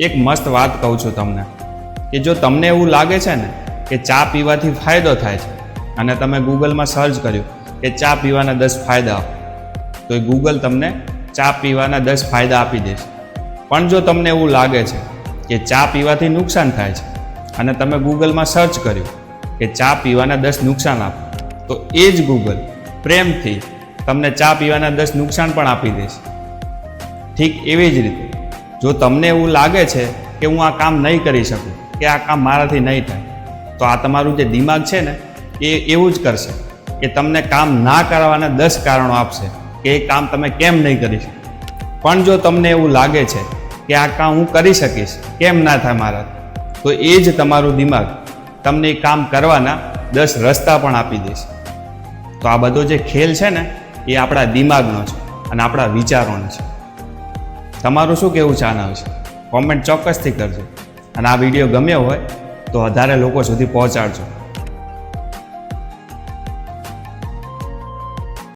એક મસ્ત વાત કહું છું તમને, કે જો તમને એવું લાગે છે ને કે ચા પીવાથી ફાયદો થાય છે, અને તમે ગૂગલમાં સર્ચ કર્યું કે ચા પીવાના દસ ફાયદા તો એ ગૂગલ તમને ચા પીવાના દસ ફાયદા આપી દેશે. પણ જો તમને એવું લાગે છે કે ચા પીવાથી નુકસાન થાય છે, અને તમે ગૂગલમાં સર્ચ કર્યું કે ચા પીવાના દસ નુકસાન આપો, તો એ જ ગૂગલ પ્રેમથી તમને ચા પીવાના દસ નુકસાન પણ આપી દેશે. ઠીક એવી જ રીતે જો તમને એવું લાગે છે કે હું આ કામ નહીં કરી શકું, કે આ કામ મારાથી નહીં થાય, તો આ તમારું જે દિમાગ છે ને, એ એવું જ કરશે કે તમને કામ ના કરવાના દસ કારણો આપશે કે એ કામ તમે કેમ નહીં કરી શકો. પણ જો તમને એવું લાગે છે કે આ કામ હું કરી શકીશ, કેમ ના થાય મારાથી, તો એ જ તમારું દિમાગ તમને એ કામ કરવાના દસ રસ્તા પણ આપી દેશે. તો આ બધો જે ખેલ છે ને, એ આપણા દિમાગનો છે અને આપણા વિચારોનો છે. તમારું શું કહેવું છે? કોમેન્ટ ચોક્કસથી કરજો. અને આ વીડિયો ગમ્યો હોય તો વધારે લોકો સુધી પહોંચાડજો.